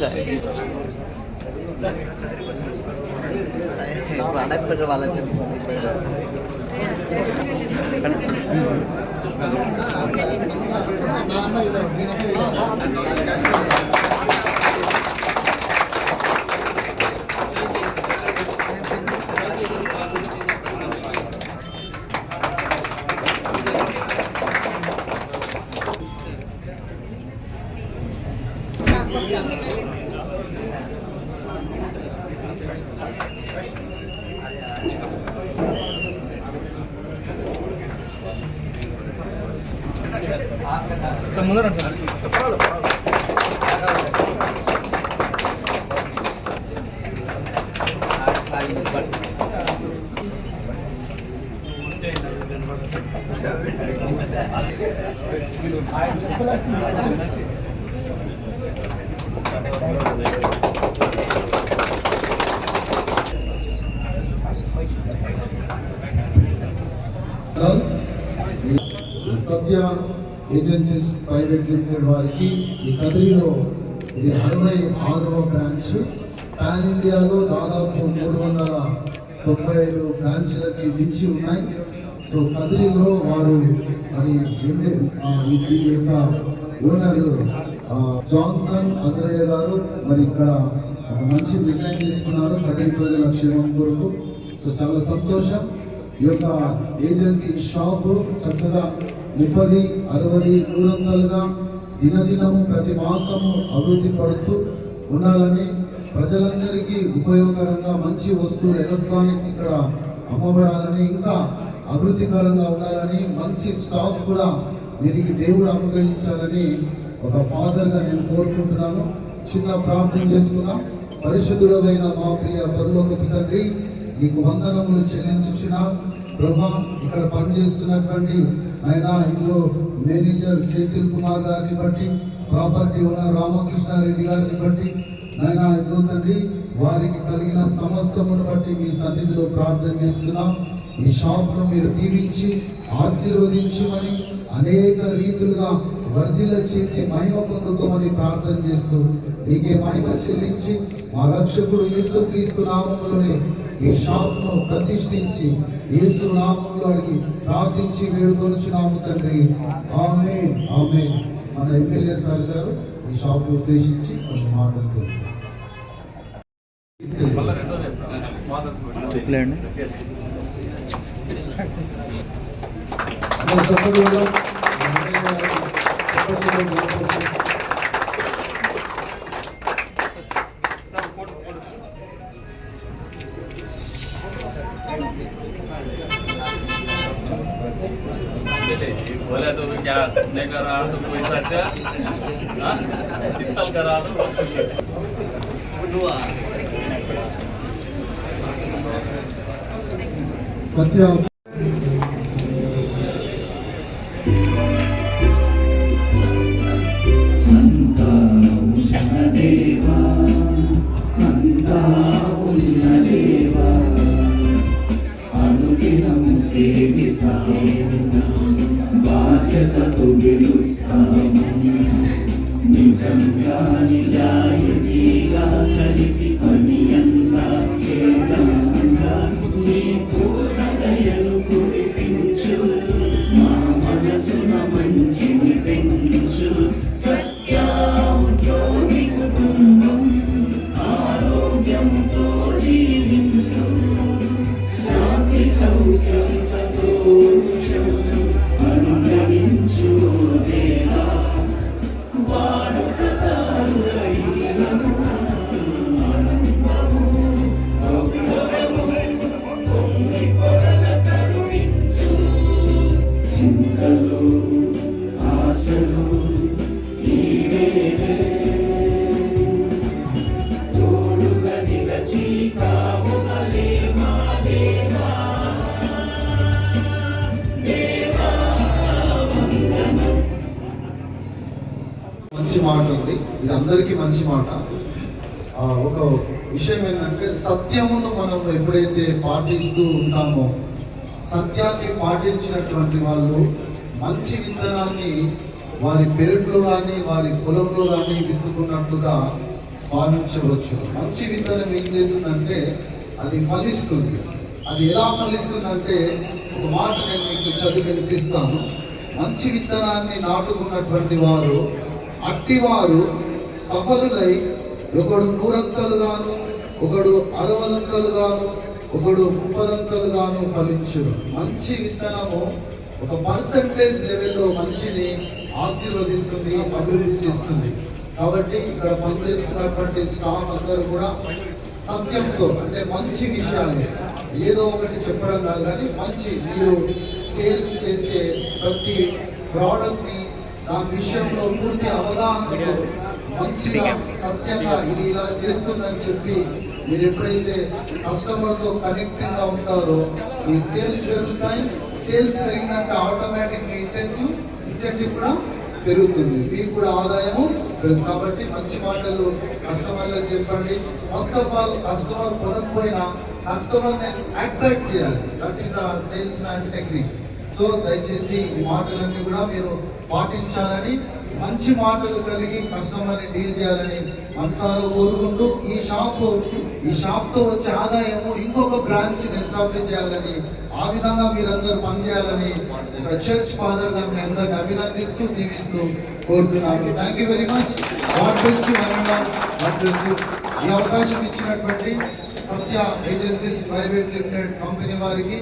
Sir. ఇప్పుడు unexpected వాళ్ళని చెప్పి. సత్య ఏజెన్సీస్ ప్రైవేట్ లిమిటెడ్ వారికి ఈ కదిరిలో ఇది అరవై ఆరవ బ్రాంచ్. పాన్ ఇండియాలో దాదాపు మూడు వందల తొంభై ఐదు బ్రాంచ్లకి మించి ఉన్నాయి. సో కదిరిలో వారు మరి ఈ యొక్క ఓనర్ జాన్సన్ అజరయ్య గారు మరి ఇక్కడ ఒక మంచి నిర్ణయం తీసుకున్నారు కదిరి ప్రజల క్షేమం కొరకు. సో చాలా సంతోషం. ఈ యొక్క ఏజెన్సీ షాపు చక్కగా ముప్పది అరవై నూరంతలుగా దినదినము ప్రతి మాసము అభివృద్ధి పడుతూ ఉండాలని ప్రజలందరికీ ఉపయోగకరంగా మంచి వస్తువులు ఎలక్ట్రానిక్స్ ఇక్కడ అమ్మబడాలని ఇంకా అభివృద్ధికరంగా ఉండాలని మంచి స్టాక్ కూడా దీనికి దేవుడు అనుగ్రహించాలని ఒక ఫాదర్గా నేను కోరుకుంటున్నాను. చిన్న ప్రార్థన చేసుకుందాం. పరిశుద్ధుడమైన మా ప్రియ పరలోకపు తండ్రి నీకు వందనములు చెల్లించుచున్న ప్రభా ఇక్కడ పనిచేస్తున్నటువంటి ఆయన ఇందులో మేనేజర్ సేతిల్ కుమార్ గారిని బట్టి ప్రాపర్టీ ఉన్న రామకృష్ణారెడ్డి గారిని బట్టి ఆయన ఇందులో తండ్రి వారికి కలిగిన సమస్తమును బట్టి మీ సన్నిధిలో ప్రార్థన చేస్తున్నాం. ఈ షాప్ను మీరు దీవించి ఆశీర్వదించమని అనేక రీతులుగా వర్ధిల్ల చేసి మహిమ పొందుకోమని ప్రార్థన చేస్తూ నీకే మహిమ చెల్లించి మా రక్షకుడు యేసు క్రీస్తు నామములోనే ఈ షాప్ను ప్రతిష్ఠించి యేసు నామంలో అడిగి ప్రార్థించి వేడుకొనుచున్నాము తండ్రి. ఆమె ఆమె మన ఎమ్మెల్యే సార్ గారు ఈ షాప్ ఉద్దేశించి కొన్ని మాటలు తెలియజేస్తారు. बोला तो क्या नहीं कर रहा तो कोई सच्चा कर रहा तो सत्या బాధ్యతతో గెలుస్తాము నిజంగా నిజాయితీగా కలిసి పని అంతా చేద్దాంగా నీ పూర్ణ దయను కురిపించు మా మనసున మంచిని పెంచు సత్య అందరికీ మంచి మాట. ఒక విషయం ఏంటంటే సత్యమును మనం ఎప్పుడైతే పాటిస్తూ ఉంటామో సత్యాన్ని పాటించినటువంటి వాళ్ళు మంచి విత్తనాన్ని వారి పెరట్లో కానీ వారి పొలంలో కానీ విత్తుకున్నట్లుగా భావించవచ్చు. మంచి విత్తనం ఏం చేస్తుందంటే అది ఫలిస్తుంది. అది ఎలా ఫలిస్తుందంటే ఒక మాట నేను మీకు చదివి వినిపిస్తాను. మంచి విత్తనాన్ని నాటుకున్నటువంటి వారు అట్టివారు సఫలులై ఒకడు నూరంతలుగాను ఒకడు అరవదంతలుగాను ఒకడు ముప్పదంతలుగాను ఫలించును. మంచి విత్తనము ఒక పర్సంటేజ్ లెవెల్లో మనిషిని ఆశీర్వదిస్తుంది అభివృద్ధి చేస్తుంది. కాబట్టి ఇక్కడ పనిచేస్తున్నటువంటి స్టాఫ్ అందరూ కూడా సత్యంతో అంటే మంచి విషయాలు. ఏదో ఒకటి చెప్పడం కాదు కానీ మంచి మీరు సేల్స్ చేసే ప్రతి ప్రోడక్ట్ని దాని విషయంలో పూర్తి అవగాహనతో మంచిగా సత్యంగా ఇది ఇలా చేస్తుందని చెప్పి మీరు ఎప్పుడైతే కస్టమర్తో కనెక్టింగ్గా ఉంటారో మీ సేల్స్ పెరుగుతాయి. సేల్స్ పెరిగినట్టు ఆటోమేటిక్గా ఇంటెన్సివ్ ఇన్సెంటివ్ కూడా పెరుగుతుంది. మీకు కూడా ఆదాయము పెరుగుతుంది. కాబట్టి మంచి మాటలు కస్టమర్లకు చెప్పండి. ఫస్ట్ ఆఫ్ ఆల్ కస్టమర్ కొనకపోయినా కస్టమర్ని అట్రాక్ట్ చేయాలి. దట్ ఈస్ ఆ సేల్స్ మ్యాన్ టెక్నిక్ సో దయచేసి ఈ మాటలన్నీ కూడా మీరు పాటించాలని మంచి మాటలు కలిగి కస్టమర్ని డీల్ చేయాలని మనసారా కోరుకుంటూ ఈ షాప్ ఈ షాప్తో వచ్చే ఆదాయము ఇంకొక బ్రాంచ్ ఎస్టాబ్లిష్ చేయాలని ఆ విధంగా మీరందరూ పనిచేయాలని చర్చ్ ఫాదర్గా మీ అందరిని అభినందిస్తూ దీవిస్తూ కోరుతున్నాను. Thank you very much God bless you God bless you ఈ అవకాశం ఇచ్చినటువంటి Satya agencies private limited company వారికి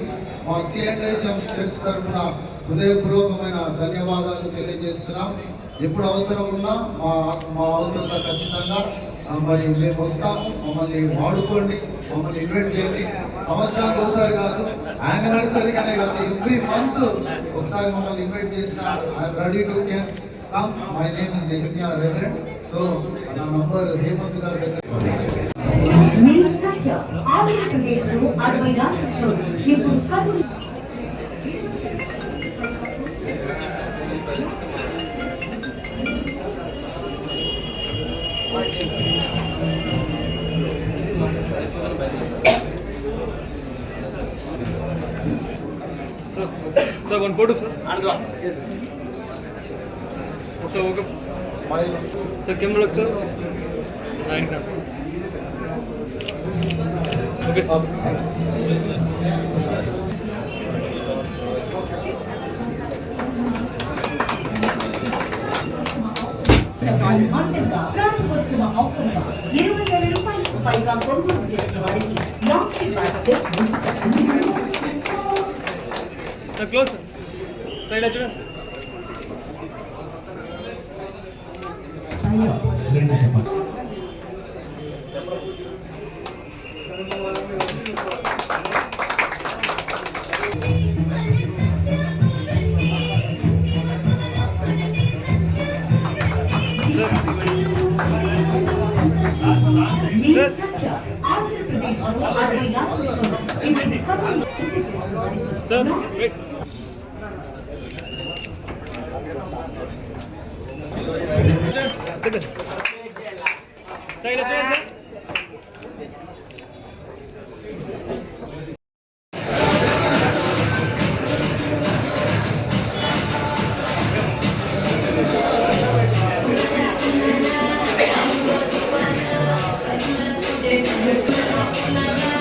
మా సిఎండ్ఐ చర్చ్ తరఫున హృదయపూర్వకమైన ధన్యవాదాలు తెలియజేస్తున్నాం. ఎప్పుడు అవసరం ఉన్నా మా మా అవసరత ఖచ్చితంగా మరి మేము వస్తాము. మమ్మల్ని వాడుకోండి మమ్మల్ని ఇన్వైట్ చేయండి. సంవత్సరానికి ఒకసారి కాదు యానివర్సరీగానే కాదు ఎవ్రీ మంత్ ఒకసారి మమ్మల్ని ఇన్వైట్ చేసిన I'm ready to can come. My name is Nehemiah reverend. So నా నంబర్ హేమంత్ గారు దగ్గర. మీ అరవై నాలుగు ఇప్పుడు Kurnool okay. Sir, camera look, sir. Nine crap. Okay, sir. మండలిగా ప్రారంభోత్సవ ఆఫర్గా ఇరవై వేల రూపాయలకు పైగా కొనుగోలు చేసిన వారికి లాటరీ బాస్కెట్ ఉచితం. 사인 해주면서. Sir, wait. Yeah.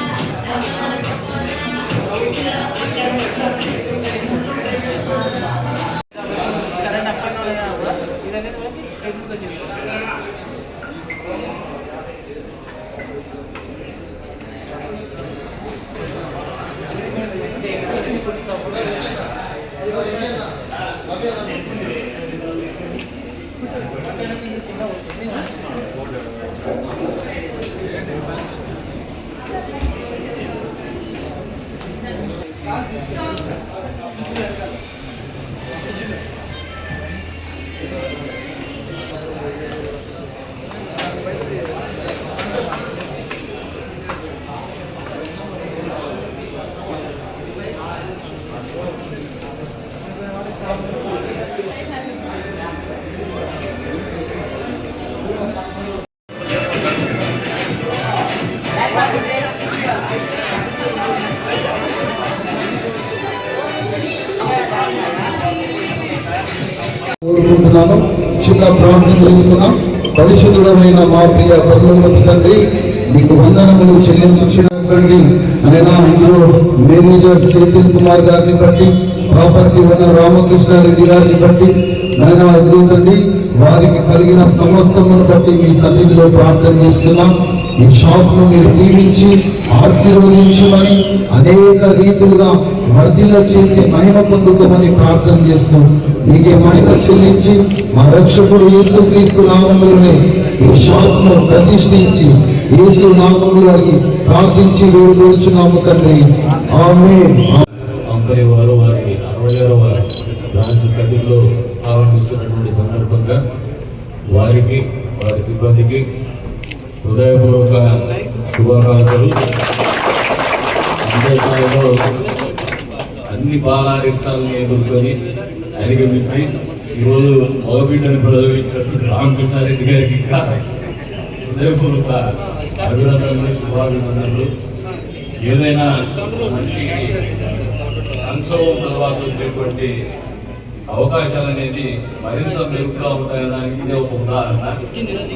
కోరుతున్నాను చిన్న ప్రార్థన చేసుకున్నాం. పరిశుద్ధుడమైన మా ప్రియ పరులోకి తండ్రి మీకు వందనములు చెల్లించుచున్నటువంటి ఆయన ఇందులో మేనేజర్ సేతిల్ కుమార్ గారిని బట్టి ప్రాపర్టీ ఉన్న రామకృష్ణారెడ్డి గారిని బట్టి నాయన ఎదుగుతండి వారికి కలిగిన సమస్తమును బట్టి మీ సన్నిధిలో ప్రార్థన చేస్తున్నాం. ఈ షాప్ను మీరు దీవించి ఆశీర్వదించమని అనేక రీతులుగా వర్ధిల్ల చేసి మహిమ పొందుకోమని ప్రార్థన చేస్తూ నీకే మహిమ చెల్లించి మా రక్షకుడు యేసు క్రీస్తు నామంలోనే ఈ షాప్ను ప్రతిష్ఠించి యేసు నామంలోకి ప్రార్థించి వేడుకొలుచున్నాము తండ్రి. ఆమె అంబరి వారు వారి అరవై బ్రాంచ్ కదిలో ప్రారంభిస్తున్నటువంటి సందర్భంగా వారికి వారి సిబ్బందికి హృదయపూర్వక శుభాకాంక్షలు అంతేకాలంలో అన్ని బాలారిష్టాలను ఎదుర్కొని అధిగమించి ఈరోజు మగబిడ్డను ప్రదర్శించినటువంటి రామకృష్ణారెడ్డి గారికి ఇంకా హృదయపూర్వక అభినందనలు శుభాభినందనలు. ఏదైనా మనిషికి అనుభవం తర్వాత వచ్చేటువంటి అవకాశాలు అనేది మరింత మెరుగుగా ఉంటాయనడానికి ఇదే ఒక ఉదాహరణ.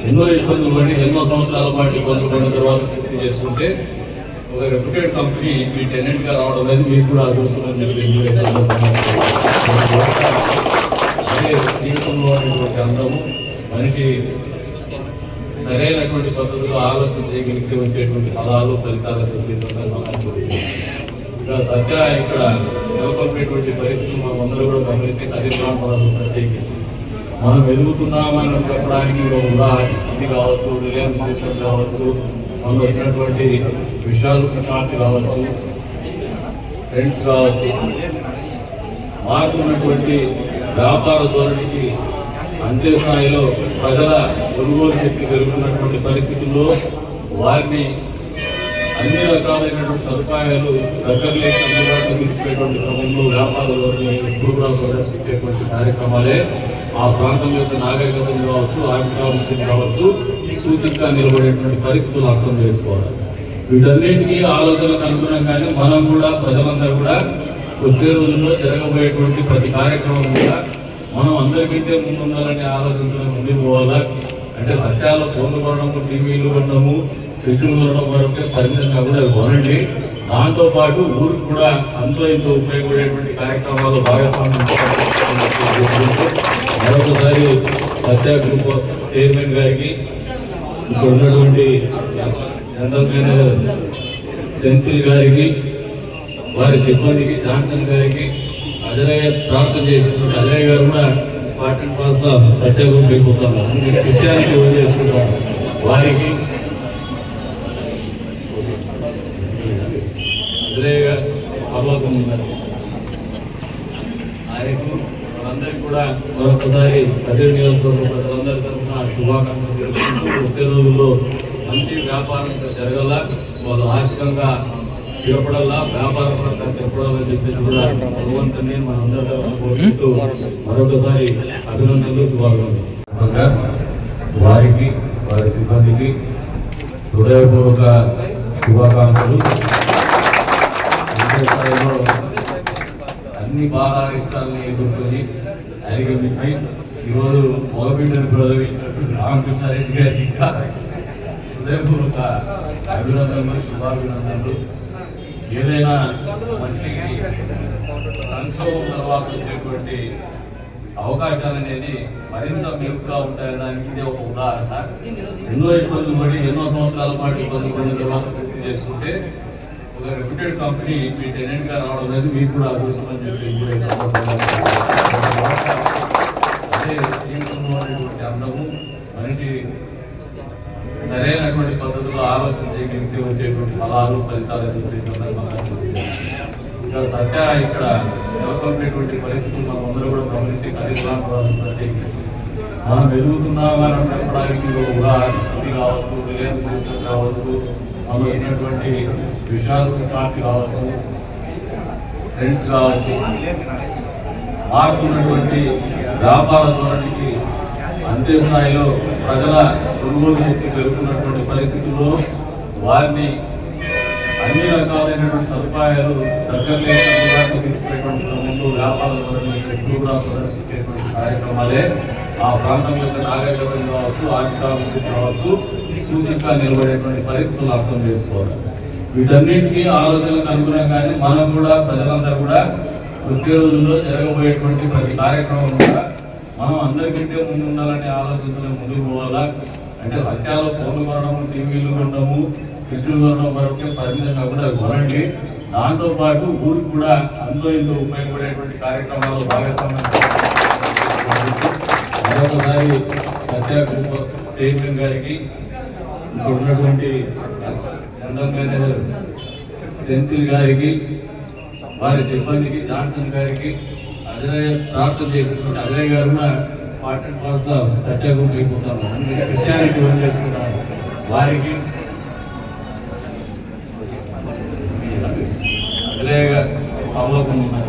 ఎన్నో ఇబ్బందులు పడి ఎన్నో సంవత్సరాల పాటు ఇబ్బందులు పడిన తర్వాత పూర్తి చేసుకుంటే ఒక రెప్యుటెడ్ కంపెనీ మీ టెనెంట్గా రావడం అనేది మీకు కూడా అదృష్టం అని చెప్పి అదే జీవితంలో ఉన్నటువంటి అందము మనిషి సరైనటువంటి పద్ధతిలో ఆలోచన చేయగలిగితే వచ్చేటువంటి ఫలాలు ఫలితాలు ఇక్కడ సత్య ఇక్కడ నెలకొల్పేటువంటి పరిస్థితి మనం అందరూ కూడా గమనిస్తే అదే ప్రాంతాలను ప్రత్యేకించి. మనం ఎదుగుతున్నామని చెప్పడానికి ఉదాహరణ. ఇది కావచ్చు రిలయన్స్ సిస్టమ్ కావచ్చు మనం వచ్చినటువంటి విషయాలు క్రాంతి కావచ్చు ఫ్రెండ్స్ కావచ్చు. మారుతున్నటువంటి వ్యాపార ధోరణికి అంతే స్థాయిలో ప్రజల కొనుగోలు శక్తి పెరుగుతున్నటువంటి పరిస్థితుల్లో వారిని అన్ని రకాలైనటువంటి సదుపాయాలు దగ్గరలో అందుబాటులో తీసుకునేటువంటి క్రమంలో వ్యాపార ధోరణి ఎప్పుడు కూడా ప్రదర్శించేటువంటి కార్యక్రమాలే ఆ ప్రాంతం యొక్క నాగరికతను కావచ్చు ఆర్థికాభివృద్ధిని కావచ్చు సూచికగా నిలబడేటువంటి పరిస్థితులు అర్థం చేసుకోవాలి. వీటన్నిటికీ ఆలోచనలకు అనుగుణంగానే మనం కూడా ప్రజలందరూ కూడా వచ్చే రోజుల్లో జరగబోయేటువంటి ప్రతి కార్యక్రమం కూడా మనం అందరికంటే ముందు ఉండాలనే ఆలోచనతో ముందుకు పోవాలా? అంటే సత్యాల ఫోన్లు కొనడము టీవీలు కొనడము ఫ్రిడ్జ్లు కొనడం వరకే కూడా అవి కొనండి. దాంతోపాటు ఊరికి కూడా అంతో ఇంతో ఉపయోగపడేటువంటి కార్యక్రమాలు భాగస్వామ్యం మరొకసారి సత్య గ్రూప్ చైర్మన్ గారికి ఇక్కడ ఉన్నటువంటి జనరల్ మేనేజర్ సెంథిల్ గారికి వారి సిబ్బందికి జాన్సన్ గారికి అజరయ్య ప్రార్థన చేసినటువంటి అజరయ్య గారు కూడా పార్టీ పాస్లో సత్యాగ్రహం వెళ్ళిపోతాను క్రిస్టియానిటీ చేసుకుంటాను వారికి అజరయ్య గారు పర్వతం ఉన్నారు. ఆయనకు మనందరికీ కూడా మరొకసారి కదిరి నియోజకవర్గ ప్రజలందరి తరఫున శుభాకాంక్షలు తెలుపుకుంటూ వచ్చే రోజుల్లో మంచి వ్యాపారం ఇక్కడ జరగల వాళ్ళు ఆర్థికంగా స్థిరపడాలా వ్యాపారం పరంగా స్థిరపడాలని చెప్పేసి కూడా భగవంతుని మనందరూ కోరుకుంటూ మరొకసారి అభినందనలు శుభాకాంక్షలు. వారికి వారి సిబ్బందికి హృదయపూర్వక శుభాకాంక్షలు. స్థాయిలో అన్ని బాలారిష్టాలను ఎదుర్కొని అధిగమించి ఈరోజు మగబిడ్డను ప్రదవించినటువంటి రామకృష్ణారెడ్డి గారికి హృదయపూర్వక అభినందనలు శుభాభినందనలు. ఏదైనా మనిషికి సంక్షోభం తర్వాత వచ్చేటువంటి అవకాశాలు అనేది మరింత మెరుగ్గా ఉంటాయనడానికి ఇదే ఒక ఉదాహరణ. ఎన్నో ఇబ్బందులు పడి ఎన్నో సంవత్సరాల పాటు ఇబ్బందులు పడిన తర్వాత గుర్తు చేసుకుంటే ఒక రెప్యూటెడ్ కంపెనీ మీ టెనెంట్గా రావడం అనేది మీకు కూడా అదృష్టం అని చెప్పి కూడా ఈ అదే జీవితంలో ఉన్నటువంటి అందము మనిషి సరైనటువంటి పద్ధతిలో ఆలోచన చేయగలిగితే వచ్చేటువంటి ఫలాలు ఫలితాలు అని చెప్పి సందర్భంగా ఇంకా సత్య ఇక్కడ నెలకొల్పేటువంటి పరిస్థితులు మనం అందరూ కూడా గమనించి కార్యక్రమం ప్రత్యేకించి. మనం ఎదుగుతున్నామని చెప్పడానికి ఒక ఉదాహరణ కావచ్చు రిలయన్స్ కావచ్చు సంబంధించినటువంటి విషయాలు పార్టీ కావచ్చు ఫ్రెండ్స్ కావచ్చు మారుతున్నటువంటి వ్యాపార ధోరణికి అంతే స్థాయిలో ప్రజల కొనుగోలు శక్తి పెరుగుతున్నటువంటి పరిస్థితుల్లో వారిని అన్ని రకాలైనటువంటి సదుపాయాలు దగ్గరలో తీసుకునేటువంటి క్రమంలో వ్యాపార ధోరణి కూడా ప్రదర్శించేటువంటి కార్యక్రమాలే. ఆ ప్రాంతం యొక్క నాగరికత కావచ్చు ఆర్థికాభివృద్ధి కావచ్చు సూచిక నిలబడేటువంటి పరిస్థితులు అర్థం చేసుకోవాలి. వీటన్నిటికీ ఆలోచనలకు అనుగుణంగానే మనం కూడా ప్రజలందరూ కూడా వచ్చే రోజుల్లో జరగబోయేటువంటి ప్రతి కార్యక్రమం కూడా మనం అందరికంటే ముందు ఉండాలనే ఆలోచనతో ముందుకు పోవాలా? అంటే సత్యాలు ఫోన్లు కొనడము టీవీలు కొనడము ఫ్రిడ్జ్లు కొనడం వరకే పరిమితంగా కూడా కొనండి. దాంతోపాటు ఊరికి కూడా అందులో ఇందులో ఉపయోగపడేటువంటి కార్యక్రమాలు భాగస్వామ్యం మరొకసారి సత్య గ్రూప్ చైర్మన్ గారికి ఇక్కడ ఉన్నటువంటి జనరల్ మేనేజర్ సెంథిల్ గారికి వారి సిబ్బందికి జాన్సన్ గారికి అజయ్ ప్రార్థన చేసినటువంటి అజయ్ గారు పార్ట్ అండ్ పార్ట్స్లో సత్య గ్రూప్ క్రిస్టియానిటీ ఓన్ చేసుకుంటాను వారికి అజయ్ గారు అవలోకం ఉన్నారు.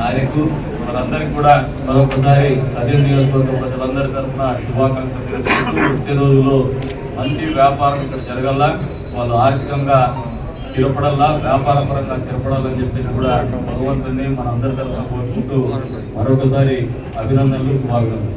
ఆయనకు వాళ్ళందరికీ కూడా మరొకసారి అదే నియోజకవర్గ ప్రజలందరి తరఫున శుభాకాంక్షలు తెలుసుకుంటూ వచ్చే రోజుల్లో మంచి వ్యాపారం ఇక్కడ జరగల్లా. వాళ్ళు ఆర్థికంగా స్థిరపడల్లా వ్యాపార పరంగా స్థిరపడాలని చెప్పేసి కూడా భగవంతుని మన అందరి తరఫున కోరుకుంటూ మరొకసారి అభినందనలు శుభాకాంక్షలు